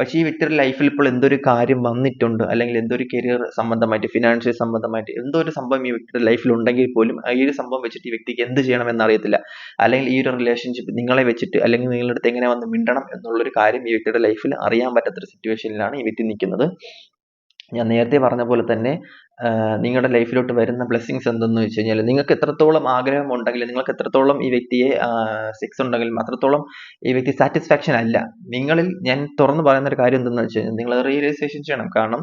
പക്ഷേ ഈ വ്യക്തിയുടെ ലൈഫിൽ ഇപ്പോൾ എന്തൊരു കാര്യം വന്നിട്ടുണ്ട് അല്ലെങ്കിൽ എന്തൊരു കരിയർ സംബന്ധമായിട്ട് ഫിനാൻഷ്യൽ സംബന്ധമായിട്ട് എന്തോ ഒരു സംഭവം ഈ വ്യക്തിയുടെ ലൈഫിൽ ഉണ്ടെങ്കിൽ പോലും ഈ ഒരു സംഭവം വെച്ചിട്ട് ഈ വ്യക്തിക്ക് എന്ത് ചെയ്യണമെന്ന് അറിയത്തില്ല. അല്ലെങ്കിൽ ഈ ഒരു റിലേഷൻഷിപ്പ് നിങ്ങളെ വെച്ചിട്ട് അല്ലെങ്കിൽ നിങ്ങളുടെ അടുത്ത് എങ്ങനെ വന്ന് മിണ്ടണം എന്നുള്ളൊരു കാര്യം ഈ വ്യക്തിയുടെ ലൈഫിൽ അറിയാൻ പറ്റാത്തൊരു സിറ്റുവേഷനിലാണ് ഈ വ്യക്തി നിൽക്കുന്നത്. ഞാൻ നേരത്തെ പറഞ്ഞ പോലെ തന്നെ നിങ്ങളുടെ ലൈഫിലോട്ട് വരുന്ന ബ്ലെസ്സിങ്സ് എന്തെന്ന് വെച്ച് കഴിഞ്ഞാൽ നിങ്ങൾക്ക് എത്രത്തോളം ആഗ്രഹം ഉണ്ടെങ്കിൽ നിങ്ങൾക്ക് എത്രത്തോളം ഈ വ്യക്തിയെ സെക്സ് ഉണ്ടെങ്കിലും അത്രത്തോളം ഈ വ്യക്തി സാറ്റിസ്ഫാക്ഷൻ അല്ല. നിങ്ങളിൽ ഞാൻ തുറന്നു പറയുന്ന ഒരു കാര്യം എന്തെന്ന് വെച്ച് കഴിഞ്ഞാൽ നിങ്ങൾ റിയലൈസേഷൻ ചെയ്യണം. കാരണം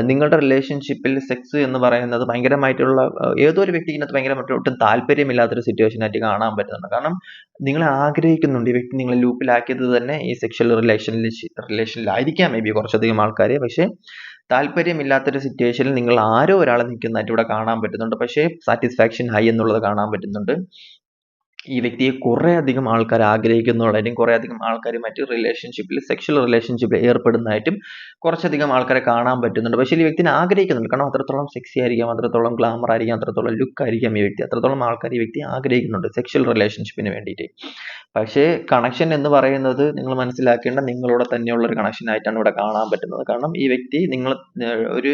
നിങ്ങളുടെ റിലേഷൻഷിപ്പിൽ സെക്സ് എന്ന് പറയുന്നത് ഭയങ്കരമായിട്ടുള്ള ഏതോ ഒരു വ്യക്തിക്ക് ഭയങ്കരമായിട്ട് ഒട്ടും താല്പര്യമില്ലാത്തൊരു സിറ്റുവേഷൻ ആയിട്ട് കാണാൻ പറ്റുന്നുണ്ട്. കാരണം നിങ്ങൾ ആഗ്രഹിക്കുന്നുണ്ട്. ഈ വ്യക്തി നിങ്ങളെ ലൂപ്പിലാക്കിയത് തന്നെ ഈ സെക്ഷൽ റിലേഷനിൽ റിലേഷനിലായിരിക്കാം മേ ബി കുറച്ചധികം ആൾക്കാരെ. പക്ഷേ താല്പര്യമില്ലാത്തൊരു സിറ്റുവേഷനിൽ നിങ്ങൾ ആരോ ഒരാളെ നിൽക്കുന്നതായിട്ട് ഇവിടെ കാണാൻ പറ്റുന്നുണ്ട്. പക്ഷേ സാറ്റിസ്ഫാക്ഷൻ ഹൈ എന്നുള്ളത് കാണാൻ പറ്റുന്നുണ്ട്. ഈ വ്യക്തിയെ കുറേ അധികം ആൾക്കാർ ആഗ്രഹിക്കുന്നുള്ളതായിട്ടും കുറേ അധികം ആൾക്കാർ മറ്റ് റിലേഷൻഷിപ്പിൽ സെക്ഷൽ റിലേഷൻഷിപ്പിൽ ഏർപ്പെടുന്നതായിട്ടും കുറച്ചധികം ആൾക്കാരെ കാണാൻ പറ്റുന്നുണ്ട്. പക്ഷേ ഈ വ്യക്തിനെ ആഗ്രഹിക്കുന്നുണ്ട്. കാരണം അത്രത്തോളം സെക്സി ആയിരിക്കാം അത്രത്തോളം ഗ്ലാമർ ആയിരിക്കാം അത്രത്തോളം ലുക്ക് ആയിരിക്കാം ഈ വ്യക്തി. അത്രത്തോളം ആൾക്കാർ ഈ വ്യക്തി ആഗ്രഹിക്കുന്നുണ്ട് സെക്ഷൽ റിലേഷൻഷിപ്പിന് വേണ്ടിയിട്ട്. പക്ഷേ കണക്ഷൻ എന്ന് പറയുന്നത് നിങ്ങൾ മനസ്സിലാക്കേണ്ട നിങ്ങളോട് തന്നെയുള്ള ഒരു കണക്ഷൻ ആയിട്ടാണ് ഇവിടെ കാണാൻ പറ്റുന്നത്. കാരണം ഈ വ്യക്തി നിങ്ങൾ ഒരു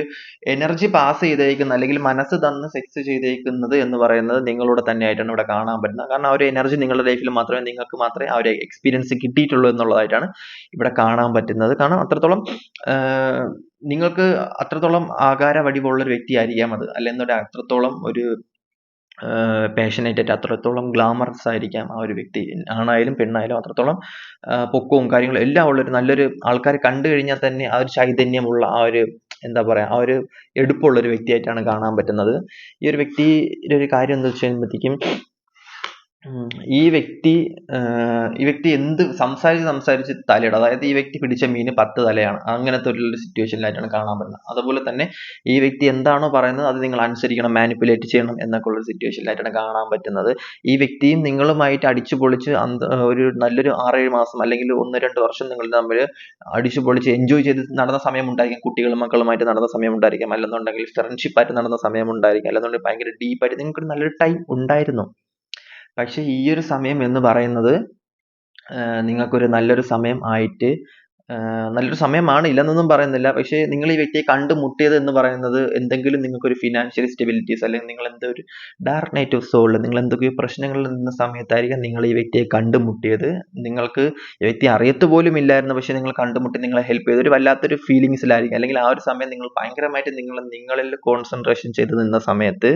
എനർജി പാസ് ചെയ്തേക്കുന്ന അല്ലെങ്കിൽ മനസ്സ് തന്ന് സെക്സ് ചെയ്തേക്കുന്നത് എന്ന് പറയുന്നത് നിങ്ങളോട് തന്നെ ആയിട്ടാണ് ഇവിടെ കാണാൻ പറ്റുന്നത്. കാരണം ആ ഒരു എനർജി നിങ്ങളുടെ ലൈഫിൽ മാത്രമേ നിങ്ങൾക്ക് മാത്രമേ ആ ഒരു എക്സ്പീരിയൻസ് കിട്ടിയിട്ടുള്ളൂ എന്നുള്ളതായിട്ടാണ് ഇവിടെ കാണാൻ പറ്റുന്നത്. കാരണം അത്രത്തോളം നിങ്ങൾക്ക് അത്രത്തോളം ആകാര വടിവുള്ള ഒരു വ്യക്തി ആയിരിക്കാം അത്. അല്ലെന്നുണ്ടെങ്കിൽ അത്രത്തോളം ഒരു പാഷനേറ്റ് ആയിട്ട് അത്രത്തോളം ഗ്ലാമറസ് ആയിരിക്കാം ആ ഒരു വ്യക്തി. ആണായാലും പെണ്ണായാലും അത്രത്തോളം പൊക്കവും കാര്യങ്ങളും എല്ലാം ഉള്ളൊരു നല്ലൊരു ആൾക്കാരെ കണ്ടു കഴിഞ്ഞാൽ തന്നെ ആ ഒരു ചൈതന്യമുള്ള ആ ഒരു എന്താ പറയുക ആ ഒരു എടുപ്പുള്ള ഒരു വ്യക്തിയായിട്ടാണ് കാണാൻ പറ്റുന്നത്. ഈ ഒരു വ്യക്തിയുടെ ഒരു കാര്യം എന്താ വെച്ച് കഴിയുമ്പോഴത്തേക്കും ഈ വ്യക്തി ഈ വ്യക്തി എന്ത് സംസാരിച്ച് സംസാരിച്ച് തലയിടും. അതായത് ഈ വ്യക്തി പിടിച്ച മീന് പത്ത് തലയാണ്. അങ്ങനത്തെ ഒരു സിറ്റുവേഷനിലായിട്ടാണ് കാണാൻ പറ്റുന്നത്. അതുപോലെ തന്നെ ഈ വ്യക്തി എന്താണോ പറയുന്നത് അത് നിങ്ങൾ അനുസരിക്കണം മാനിപ്പുലേറ്റ് ചെയ്യണം എന്നൊക്കെ ഉള്ള സിറ്റുവേഷനിലായിട്ടാണ് കാണാൻ പറ്റുന്നത്. ഈ വ്യക്തിയും നിങ്ങളുമായിട്ട് അടിച്ചു പൊളിച്ച് ഒരു നല്ലൊരു ആറേഴ് മാസം അല്ലെങ്കിൽ ഒന്ന് രണ്ട് വർഷം നിങ്ങൾ തമ്മിൽ അടിച്ചു പൊളിച്ച് എൻജോയ് ചെയ്ത് നടന്ന സമയം ഉണ്ടായിരിക്കും കുട്ടികളും മക്കളുമായിട്ട് നടന്ന സമയം ഉണ്ടായിരിക്കാം അല്ലെന്നുണ്ടെങ്കിൽ ഫ്രണ്ട്ഷിപ്പ് ആയിട്ട് നടന്ന സമയം ഉണ്ടായിരിക്കാം അല്ലെന്നുണ്ടെങ്കിൽ ഭയങ്കര ഡീപ്പായിട്ട് നിങ്ങൾക്ക് നല്ലൊരു ടൈം ഉണ്ടായിരുന്നു. പക്ഷേ ഈ ഒരു സമയം എന്ന് പറയുന്നത് നിങ്ങൾക്കൊരു നല്ലൊരു സമയം ആയിട്ട് നല്ലൊരു സമയമാണ് ഇല്ലെന്നൊന്നും പറയുന്നില്ല. പക്ഷേ നിങ്ങൾ ഈ വ്യക്തിയെ കണ്ടുമുട്ടിയത് എന്ന് പറയുന്നത് എന്തെങ്കിലും നിങ്ങൾക്കൊരു ഫിനാൻഷ്യൽ സ്റ്റെബിലിറ്റീസ് അല്ലെങ്കിൽ നിങ്ങൾ എന്തോ ഒരു ഡാർക്ക് നൈറ്റ് ഓഫ് സോളിൽ നിങ്ങൾ എന്തൊക്കെയോ പ്രശ്നങ്ങളിൽ നിന്ന സമയത്തായിരിക്കും നിങ്ങൾ ഈ വ്യക്തിയെ കണ്ടുമുട്ടിയത്. നിങ്ങൾക്ക് ഈ വ്യക്തി അറിയത്ത് പോലും ഇല്ലായിരുന്നു. പക്ഷേ നിങ്ങൾ കണ്ടുമുട്ടി നിങ്ങളെ ഹെൽപ്പ് ചെയ്തു ഒരു വല്ലാത്തൊരു ഫീലിങ്സിലായിരിക്കും അല്ലെങ്കിൽ ആ ഒരു സമയം നിങ്ങൾ ഭയങ്കരമായിട്ട് നിങ്ങൾ നിങ്ങളിൽ കോൺസെൻട്രേഷൻ ചെയ്ത് നിന്ന സമയത്ത്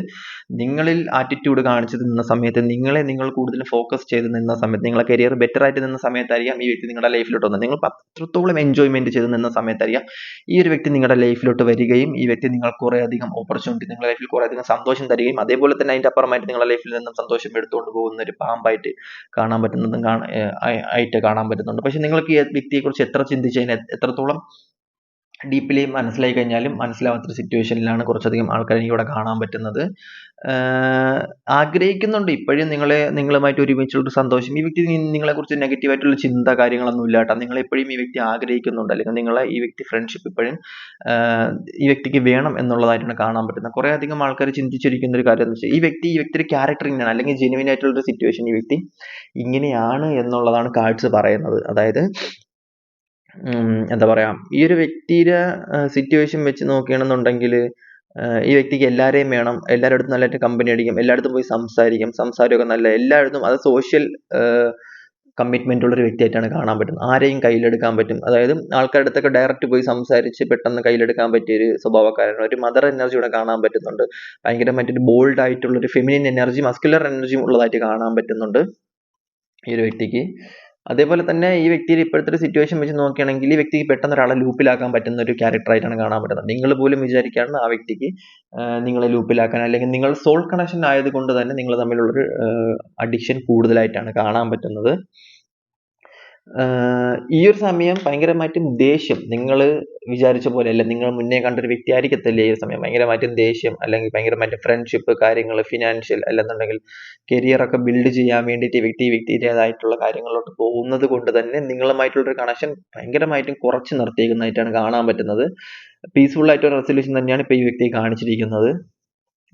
നിങ്ങളിൽ ആറ്റിറ്റ്യൂഡ് കാണിച്ച് നിന്ന സമയത്ത് നിങ്ങളെ നിങ്ങൾ കൂടുതൽ ഫോക്കസ് ചെയ്ത് നിന്ന സമയത്ത് നിങ്ങളെ കരിയർ ബെറ്റർ ആയിട്ട് നിന്ന സമയത്തായിരിക്കാം ഈ വ്യക്തി നിങ്ങളുടെ ലൈഫിലോട്ട് വന്നത്. നിങ്ങൾ അത്രത്തോളം എൻജോയ്മെന്റ് ചെയ്ത് നിന്ന സമയത്തറിയാം ഈ ഒരു വ്യക്തി നിങ്ങളുടെ ലൈഫിലോട്ട് വരികയും ഈ വ്യക്തി നിങ്ങൾ കുറേ അധികം ഓപ്പർച്യൂണിറ്റി നിങ്ങളുടെ ലൈഫിൽ കുറേ അധികം സന്തോഷം തരികയും അതേപോലെ തന്നെ അതിന്റെ അപ്പുറമായിട്ട് നിങ്ങളുടെ ലൈഫിൽ നിന്നും സന്തോഷം എടുത്തുകൊണ്ട് പോകുന്ന ഒരു പാമ്പായിട്ട് കാണാൻ പറ്റുന്നതും ആയിട്ട് കാണാൻ പറ്റുന്നുണ്ട്. പക്ഷെ നിങ്ങൾക്ക് ഈ വ്യക്തിയെക്കുറിച്ച് എത്ര ചിന്തിച്ചതിന് എത്രത്തോളം ഡീപ്ലി മനസ്സിലായി കഴിഞ്ഞാലും മനസ്സിലാവാത്തൊരു സിറ്റുവേഷനിലാണ് കുറച്ചധികം ആൾക്കാർ എനിക്ക് ഇവിടെ കാണാൻ പറ്റുന്നത്. ആഗ്രഹിക്കുന്നുണ്ട്. ഇപ്പോഴും നിങ്ങളെ നിങ്ങളുമായിട്ട് ഒരുമിച്ചുള്ളൊരു സന്തോഷം. ഈ വ്യക്തി നിങ്ങളെക്കുറിച്ച് നെഗറ്റീവായിട്ടുള്ള ചിന്ത കാര്യങ്ങളൊന്നും ഇല്ല കേട്ടോ. നിങ്ങൾ എപ്പോഴും ഈ വ്യക്തി ആഗ്രഹിക്കുന്നുണ്ട്. അല്ലെങ്കിൽ നിങ്ങളെ ഈ വ്യക്തി ഫ്രണ്ട്ഷിപ്പ് ഇപ്പോഴും ഈ വ്യക്തിക്ക് വേണം എന്നുള്ളതായിട്ടാണ് കാണാൻ പറ്റുന്നത്. കുറേ അധികം ആൾക്കാർ ചിന്തിച്ചിരിക്കുന്ന ഒരു കാര്യം എന്ന് വെച്ചാൽ ഈ വ്യക്തി ഈ വ്യക്തിയുടെ ക്യാരക്ടർ ഇങ്ങനെയാണ്. അല്ലെങ്കിൽ ജെനുവിൻ ആയിട്ടുള്ളൊരു സിറ്റുവേഷൻ ഈ വ്യക്തി ഇങ്ങനെയാണ് എന്നുള്ളതാണ് കാർഡ്സ് പറയുന്നത്. അതായത് എന്താ പറയാ ഈ ഒരു വ്യക്തിയുടെ സിറ്റുവേഷൻ വെച്ച് നോക്കുകയാണെന്നുണ്ടെങ്കിൽ ഈ വ്യക്തിക്ക് എല്ലാവരെയും വേണം എല്ലാവരുടെ നല്ലതായിട്ട് കമ്പനി അടിക്കും എല്ലായിടത്തും പോയി സംസാരിക്കും സംസാരമൊക്കെ നല്ല എല്ലായിടത്തും അത് സോഷ്യൽ കമ്മിറ്റ്മെന്റ് ഉള്ള ഒരു വ്യക്തിയായിട്ടാണ് കാണാൻ പറ്റുന്നത്. ആരെയും കയ്യിലെടുക്കാൻ പറ്റും. അതായത് ആൾക്കാരുടെ അടുത്തൊക്കെ ഡയറക്റ്റ് പോയി സംസാരിച്ച് പെട്ടെന്ന് കയ്യിലെടുക്കാൻ പറ്റിയ ഒരു സ്വഭാവക്കാരൻ ഒരു മദർ എനർജി ഇവിടെ കാണാൻ പറ്റുന്നുണ്ട്. ഭയങ്കര മറ്റൊരു ബോൾഡ് ആയിട്ടുള്ള ഒരു ഫെമിനിൻ എനർജി മസ്കുലർ എനർജിയും ഉള്ളതായിട്ട് കാണാൻ പറ്റുന്നുണ്ട് ഈ ഒരു വ്യക്തിക്ക്. അതേപോലെ തന്നെ ഈ വ്യക്തിയുടെ ഇപ്പോഴത്തെ ഒരു സിറ്റുവേഷൻ വെച്ച് നോക്കുകയാണെങ്കിൽ ഈ വ്യക്തിക്ക് പെട്ടെന്ന് ഒരാളെ ലൂപ്പിലാക്കാൻ പറ്റുന്ന ഒരു ക്യാരക്ടറായിട്ടാണ് കാണാൻ പറ്റുന്നത്. നിങ്ങൾ പോലും വിചാരിക്കാണ് ആ വ്യക്തിക്ക് നിങ്ങളെ ലൂപ്പിലാക്കാൻ അല്ലെങ്കിൽ നിങ്ങൾ സോൾ കണക്ഷൻ ആയതുകൊണ്ട് തന്നെ നിങ്ങൾ തമ്മിലുള്ളൊരു അഡിക്ഷൻ കൂടുതലായിട്ടാണ് കാണാൻ പറ്റുന്നത്. ഈ ഒരു സമയം ഭയങ്കരമായിട്ടും ദേഷ്യം. നിങ്ങൾ വിചാരിച്ച പോലെ അല്ല നിങ്ങൾ മുന്നേ കണ്ടൊരു വ്യക്തി ആയിരിക്കത്തില്ല ഈ ഒരു സമയം ഭയങ്കരമായിട്ടും ദേഷ്യം അല്ലെങ്കിൽ ഭയങ്കരമായിട്ട് ഫ്രണ്ട്ഷിപ്പ് കാര്യങ്ങൾ ഫിനാൻഷ്യൽ അല്ലെന്നുണ്ടെങ്കിൽ കരിയറൊക്കെ ബിൽഡ് ചെയ്യാൻ വേണ്ടിയിട്ട് വ്യക്തി വ്യക്തിയുടേതായിട്ടുള്ള കാര്യങ്ങളിലോട്ട് പോകുന്നത് കൊണ്ട് തന്നെ നിങ്ങളുമായിട്ടുള്ള ഒരു കണക്ഷൻ ഭയങ്കരമായിട്ടും കുറച്ച് നിർത്തിയിരിക്കുന്നതായിട്ടാണ് കാണാൻ പറ്റുന്നത്. പീസ്ഫുൾ ആയിട്ടൊരു റെസൊല്യൂഷൻ തന്നെയാണ് ഇപ്പോൾ ഈ വ്യക്തി കാണിച്ചിരിക്കുന്നത്.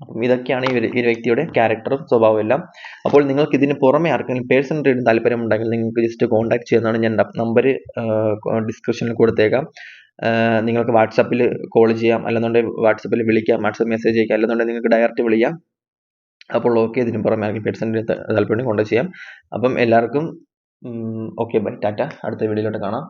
അപ്പം ഇതൊക്കെയാണ് ഈ ഒരു വ്യക്തിയുടെ ക്യാരക്ടറും സ്വഭാവവും എല്ലാം. അപ്പോൾ നിങ്ങൾക്ക് ഇതിന് പുറമെ ആർക്കെങ്കിലും പേഴ്സണൽ റീഡിംഗ് താല്പര്യമുണ്ടെങ്കിൽ നിങ്ങൾക്ക് ജസ്റ്റ് കോൺടാക്ട് ചെയ്യുന്നതാണ് ഞാൻ നമ്പർ ഡിസ്ക്രിപ്ഷനിൽ കൊടുത്തേക്കാം. നിങ്ങൾക്ക് വാട്സാപ്പിൽ കോൾ ചെയ്യാം. അല്ലെന്നുണ്ടെങ്കിൽ വാട്സപ്പിൽ വിളിക്കാം. വാട്സപ്പ് മെസ്സേജ് അയക്കാം. അല്ലെന്നുണ്ടെങ്കിൽ നിങ്ങൾക്ക് ഡയറക്റ്റ് വിളിക്കാം. അപ്പോൾ ഓക്കെ ഇതിന് പുറമെ ആർക്കും പേഴ്സണൽ താല്പര്യം കോൺടാക്ട് ചെയ്യാം. അപ്പം എല്ലാവർക്കും ഓക്കെ ബൈ ടാറ്റ. അടുത്ത വീഡിയോയിലോട്ട് കാണാം.